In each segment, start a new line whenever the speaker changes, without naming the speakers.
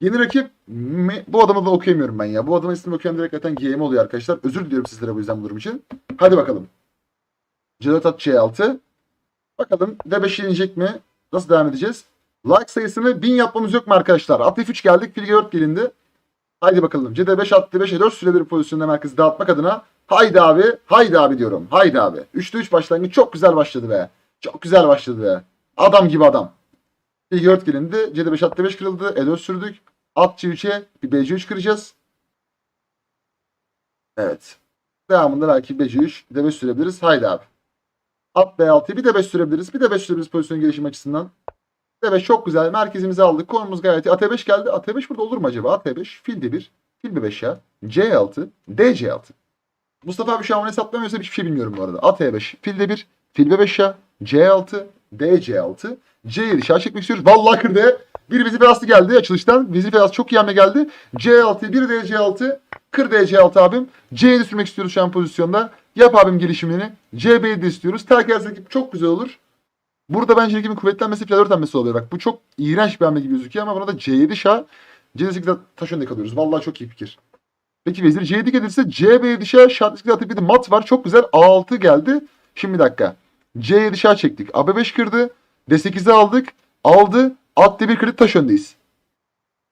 Yeni rakip mi? Bu adamı da okuyamıyorum ben ya. Bu adamın ismini okuyan direkt zaten GM oluyor arkadaşlar. Özür diliyorum sizlere bu yüzden bu durum için. Hadi bakalım. C4 at C6. Bakalım D5 yenecek mi? Nasıl devam edeceğiz? Like sayısını 1000 yapmamız yok mu arkadaşlar? At F3 geldik. Fil G4 gelindi. Haydi bakalım. CD5 at D5'e 4 süreli bir pozisyonda merkezi dağıtmak adına. Haydi abi. Haydi abi diyorum. Haydi abi. 3'te 3 başlangıç çok güzel başladı be. Çok güzel başladı be. Adam gibi adam. G4 gelindi. CD5 at D5 kırıldı. E4 sürdük. At C3'e bir BC3 kıracağız. Evet. Devamında belki BC3 D5 sürebiliriz. Haydi abi. At B6'yı bir D5 sürebiliriz. Bir D5 sürebiliriz pozisyon gelişim açısından. D5 çok güzel. Merkezimizi aldık. Konumuz gayet iyi. AT5 geldi. AT5 burada olur mu acaba? AT5. Fil D1. Fil B5 ya. C6. DC6. Mustafa abi şu an onu hesaplamıyorsa hiçbir şey bilmiyorum bu arada. AT5. Fil D1. Fil B5 ya. C6. DC6. C7 şah çekmek istiyoruz. Vallahi kırdı. Bir vizi felası geldi açılıştan. Vizi felası çok iyi hamle geldi. C6, bir DC6, kır DC6 abim. C7 sürmek istiyoruz şu an pozisyonda. Yap abim gelişimini. C5'i de istiyoruz. Terk edersek rakip çok güzel olur. Burada bence rakibin kuvvetlenmesi fil 4 hamlesi oluyor. Bak bu çok iğrenç bir hamle gibi gözüküyor ama buna da C7 şah. C8'de taş önde kalıyoruz. Vallahi çok iyi fikir. Peki vezir C7 gelirse C5 şah atıp bir de mat var. Çok güzel. A6 geldi. Şimdi bir dakika. C7 şah çektik. AB5 kırdı. D8'i aldık. Aldı. At D1 kırık taş öndeyiz.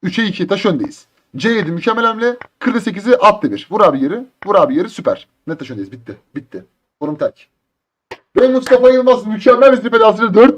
3'e 2 taş öndeyiz. C7 mükemmel hamle. Kır D8'i at D1. Vur abi yeri. Vur abi yeri. Süper. Net taş öndeyiz. Bitti. Bitti. Forum terk. Ve Mustafa Yılmaz mükemmel bir pedasıyla 4